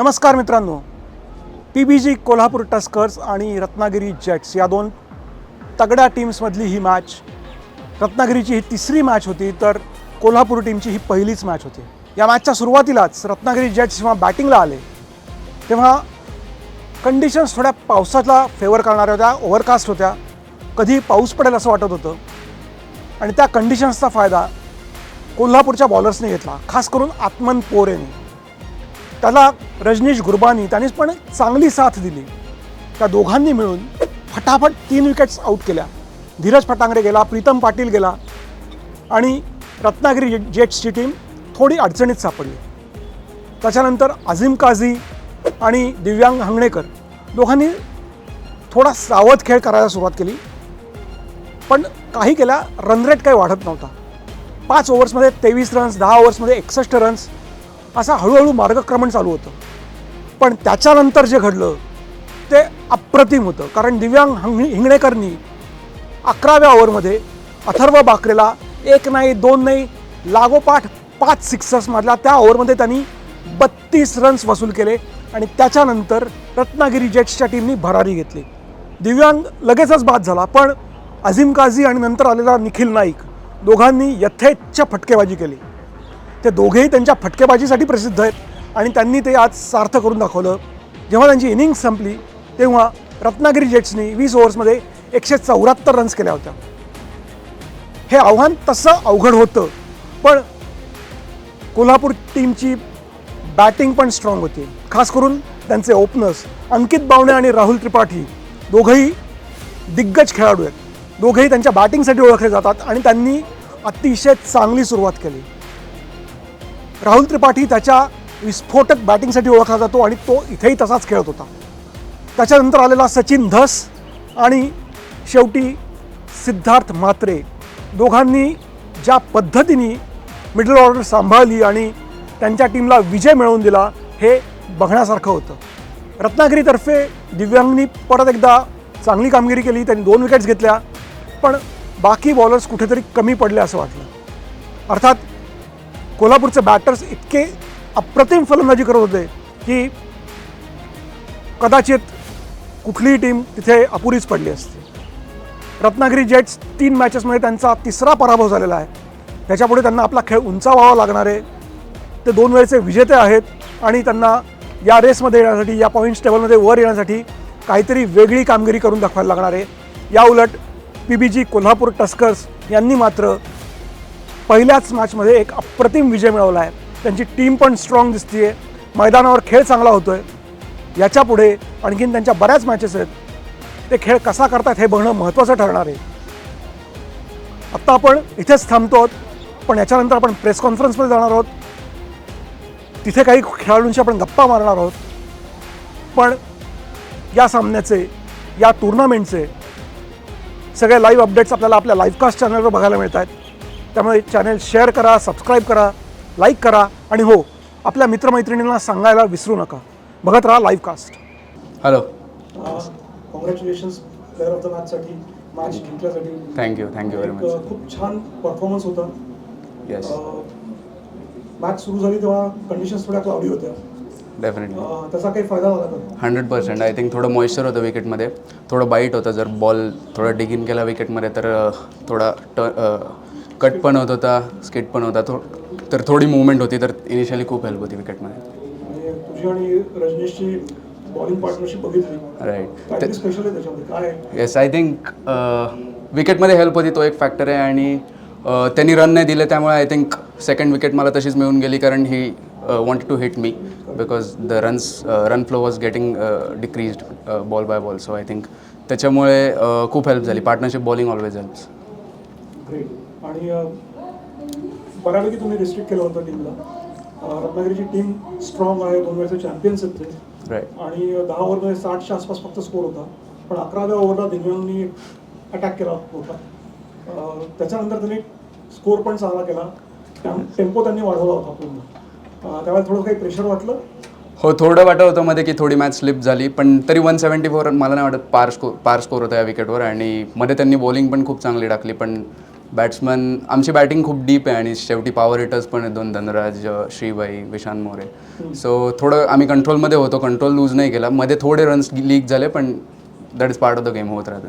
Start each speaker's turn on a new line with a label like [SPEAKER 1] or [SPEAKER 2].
[SPEAKER 1] नमस्कार मित्रांनो. P B G Kolhapur Tuskers आणि रत्नागिरी जेट्स या दोन तगड्या टीम्समधली ही मॅच रत्नागिरीची ही तिसरी मॅच होती तर कोल्हापूर टीमची ही पहिलीच मॅच होती. या मॅचच्या सुरुवातीलाच रत्नागिरी जेट्स जेव्हा बॅटिंगला आले तेव्हा कंडिशन्स थोड्या पावसाला फेवर करणाऱ्या होत्या ओव्हरकास्ट होत्या. कधी पाऊस पडेल असं वाटत होतं. आणि त्या कंडिशन्सचा फायदा कोल्हापूरच्या बॉलर्सने घेतला खास करून आत्मन पोरेने. त्याला रजनीश गुरबानी त्यांनीच पण चांगली साथ दिली. त्या दोघांनी मिळून फटाफट तीन विकेट्स आऊट केल्या. धीरज फटांगरे गेला प्रीतम पाटील गेला आणि रत्नागिरी जेट्सची टीम थोडी अडचणीत सापडली. त्याच्यानंतर अझीम काझी आणि दिव्यांग हंगणेकर दोघांनी थोडा सावध खेळ करायला सुरुवात केली. पण काही केल्या रनरेट काही वाढत नव्हता. पाच ओव्हर्समध्ये तेवीस रन्स दहा ओव्हर्समध्ये एकसष्ट रन्स असा हळूहळू मार्गक्रमण चालू होतं. पण त्याच्यानंतर जे घडलं ते अप्रतिम होतं. कारण दिव्यांग हिंगणेकरनी अकराव्या ओव्हरमध्ये अथर्व बाकरेला एक नाही दोन नाही लागोपाठ पाच सिक्सर्स मारल्या. त्या ओव्हरमध्ये त्यांनी बत्तीस रन्स वसूल केले आणि त्याच्यानंतर रत्नागिरी जेट्सच्या टीमनी भरारी घेतली. दिव्यांग लगेचच बाद झाला पण अझीम काझी आणि नंतर आलेला निखिल नाईक दोघांनी यथेच्छ फटकेबाजी केली. ते दोघेही त्यांच्या फटकेबाजीसाठी प्रसिद्ध आहेत. आणि त्यांनी ते आज सार्थ करून दाखवलं. जेव्हा त्यांची इनिंग संपली तेव्हा रत्नागिरी जेट्सनी वीस ओव्हर्समध्ये एकशे चौऱ्याहत्तर रन्स केल्या होत्या. हे आव्हान तसं अवघड होतं पण कोल्हापूर टीमची बॅटिंग पण स्ट्रॉंग होती. खास करून त्यांचे ओपनर्स अंकित बावणे आणि राहुल त्रिपाठी दोघंही दिग्गज खेळाडू आहेत. दोघेही त्यांच्या बॅटिंगसाठी ओळखले जातात आणि त्यांनी अतिशय चांगली सुरुवात केली. राहुल त्रिपाठी त्याच्या विस्फोटक बॅटिंगसाठी ओळखला जातो आणि तो इथेही तसाच खेळत होता. त्याच्यानंतर आलेला सचिन धस आणि शेवटी सिद्धार्थ म्हात्रे दोघांनी ज्या पद्धतीने मिडल ऑर्डर सांभाळली आणि त्यांच्या टीमला विजय मिळवून दिला हे बघण्यासारखं होतं. रत्नागिरीतर्फे दिव्यांगनी परत एकदा चांगली कामगिरी केली त्यांनी दोन विकेट्स घेतल्या पण बाकी बॉलर्स कुठेतरी कमी पडले असं वाटलं. अर्थात कोल्हापूरचे बॅटर्स इतके अप्रतिम फलंदाजी करत होते की कदाचित कुठलीही टीम तिथे अपुरीच पडली असते. रत्नागिरी जेट्स तीन मॅचेसमध्ये त्यांचा तिसरा पराभव झालेला आहे. त्याच्यापुढे त्यांना आपला खेळ उंचावावा लागणार आहे. ते दोन वेळेचे विजेते आहेत आणि त्यांना या रेसमध्ये येण्यासाठी या पॉईंट्स टेबलमध्ये वर येण्यासाठी काहीतरी वेगळी कामगिरी करून दाखवायला लागणार आहे. या उलट P B G Kolhapur Tuskers यांनी मात्र पहिल्याच मॅचमध्ये एक अप्रतिम विजय मिळवला आहे. त्यांची टीम पण स्ट्रॉंग दिसतीये. मैदानावर खेळ चांगला होतोय. याच्यापुढे आणखीन त्यांच्या बऱ्याच मॅचेस आहेत. ते खेळ कसा करतात हे बघणं महत्त्वाचं ठरणार आहे. आत्ता आपण इथेच थांबतो आहोत पण याच्यानंतर आपण प्रेस कॉन्फरन्समध्ये जाणार आहोत. तिथे काही खेळाडूंशी आपण गप्पा मारणार आहोत. पण या सामन्याचे या टुर्नामेंटचे सगळे लाईव्ह अपडेट्स आपल्याला आपल्या लाईव्हकास्ट चॅनलवर बघायला मिळत आहेत त्यामुळे चॅनल शेअर करा सबस्क्राईब करा लाईक करा आणि हो आपल्या मित्रमैत्रिणींना सांगायला विसरू नका. बघत राहा live cast
[SPEAKER 2] hello
[SPEAKER 1] congratulations player of the मॅचसाठी match जिंकल्यासाठी
[SPEAKER 2] thank you thank you very much
[SPEAKER 1] खूप छान परफॉर्मन्स होता.
[SPEAKER 2] येस
[SPEAKER 1] मॅच सुरू झाली तेव्हा कंडिशन्स थोड्या क्लाउडी होत्या.
[SPEAKER 2] डेफिनेटली
[SPEAKER 1] त्याचा काही फायदा झाला का?
[SPEAKER 2] हंड्रेड पर्सेंट आय थिंक थोडं मॉइश्चर होतं विकेटमध्ये थोडं बाईट होतं. जर बॉल थोडा डिगिन केला विकेटमध्ये तर थोडा ट कट पण होत होता स्किट पण होता. थो तर थोडी मुवमेंट होती तर इनिशियली खूप हेल्प होती विकेटमध्ये.
[SPEAKER 1] आणि तुझी आणि रजनीशची बॉलिंग पार्टनरशिप बघितली.
[SPEAKER 2] राईट
[SPEAKER 1] काहीतरी स्पेशल आहे त्याच्यामध्ये? काय आहे?
[SPEAKER 2] येस आय थिंक विकेटमध्ये हेल्प होती तो एक फॅक्टर आहे. आणि अ, त्यांनी रन नाही दिले त्यामुळे आय थिंक सेकंड विकेट मला तशीच मिळून गेली कारण he want to hit me because the runs run flow was getting decreased ball by ball so I think त्याच्यामुळे अ, खूप हेल्प झाली. Partnership bowling always helps
[SPEAKER 1] great आणि बऱ्यापैकी तुम्ही रिस्ट्रिक्ट केलं होतं टीमला रत्नागिरीची टीम स्ट्रॉंग आहे दोन वेळचे चॅम्पियन्स आहेत ते. आणि दहा ओव्हरमध्ये साठच्या आसपास फक्त स्कोर होता. पण अकराव्या ओव्हरला दिव्यांगनी अटॅक केला होता. त्याच्यानंतर त्यांनी स्कोर पण चांगला केला. टेम्पो त्यांनी वाढवला होता पूर्ण. त्यावेळेला थोडं काही प्रेशर वाटलं.
[SPEAKER 2] हो थोडं वाटत होतं मध्ये की थोडी मॅच स्लिप झाली. पण तरी वन सेवन्टी फोर मला नाही वाटत पार स्कोर पार स्कोर होता या विकेटवर आणि मध्ये त्यांनी बॉलिंग पण खूप चांगली टाकली. पण बॅट्समन आमची बॅटिंग खूप डीप आहे आणि शेवटी पॉवर हिटर्स पण आहेत दोन धनराज श्रीबाई विशांत मोरे. सो थोडं आम्ही कंट्रोलमध्ये होतो कंट्रोल लूज नाही केला. मध्ये थोडे रन्स लीक झाले पण that is part of the game होत राहतं.